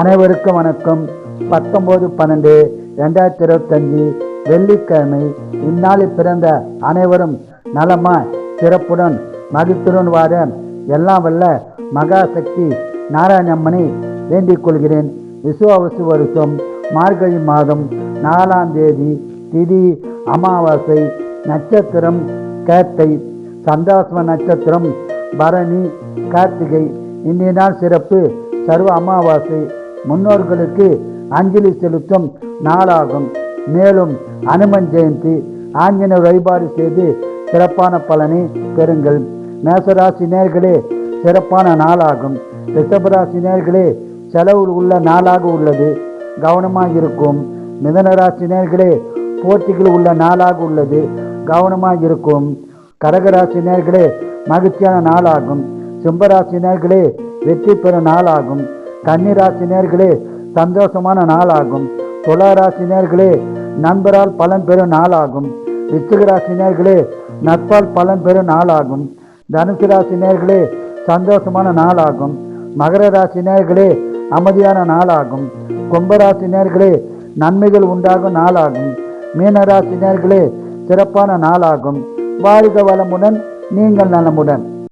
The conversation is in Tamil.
அனைவருக்கும் வணக்கம். பத்தொன்பது பன்னெண்டு ரெண்டாயிரத்தி இருபத்தஞ்சு வெள்ளிக்கிழமை இந்நாளில் பிறந்த அனைவரும் நலமா சிறப்புடன் மகிழ்ச்சியுடன் வாழ எல்லாம் வல்ல மகாசக்தி நாராயணம்மனை வேண்டிக் கொள்கிறேன். விசுவாவசு வருஷம் மார்கழி மாதம் நாலாம் தேதி திதி அமாவாசை நட்சத்திரம் கேட்டை சந்தாசம நட்சத்திரம் பரணி கார்த்திகை இன்றைய நாள் சிறப்பு சர்வ அமாவாசை முன்னோர்களுக்கு அஞ்சலி செலுத்தும் நாளாகும். மேலும் அனுமன் ஜெயந்தி ஆஞ்சநேயர் வழிபாடு செய்து சிறப்பான பலனை பெறுங்கள். மேசராசி நேர்களே சிறப்பான நாளாகும். ரிஷபராசி நேர்களே செலவு உள்ள நாளாக உள்ளது. கவனமாக இருக்கும். மிதனராசி நேர்களே போட்டிகள் உள்ள நாளாக உள்ளது. கவனமாக இருக்கும். கடகராசி நேர்களே மகிழ்ச்சியான நாளாகும். சிம்பராசி நேர்களே வெற்றி பெறும் நாளாகும். கன்னிராசி நேர்களே சந்தோஷமான நாளாகும். துளாராசி நேர்களே நண்பரால் பலன் பெறும் நாளாகும். விருச்சிக ராசி நேர்களே நட்பால் பலன் பெறும் நாளாகும். தனுசு ராசி நேர்களே சந்தோஷமான நாளாகும். மகர ராசி நேர்களே அமைதியான நாளாகும். கும்பராசி நேர்களே நன்மைகள் உண்டாகும் நாளாகும். மீனராசி நேர்களே சிறப்பான நாளாகும். வாழ்க வளமுடன் நீங்கள் நலமுடன்.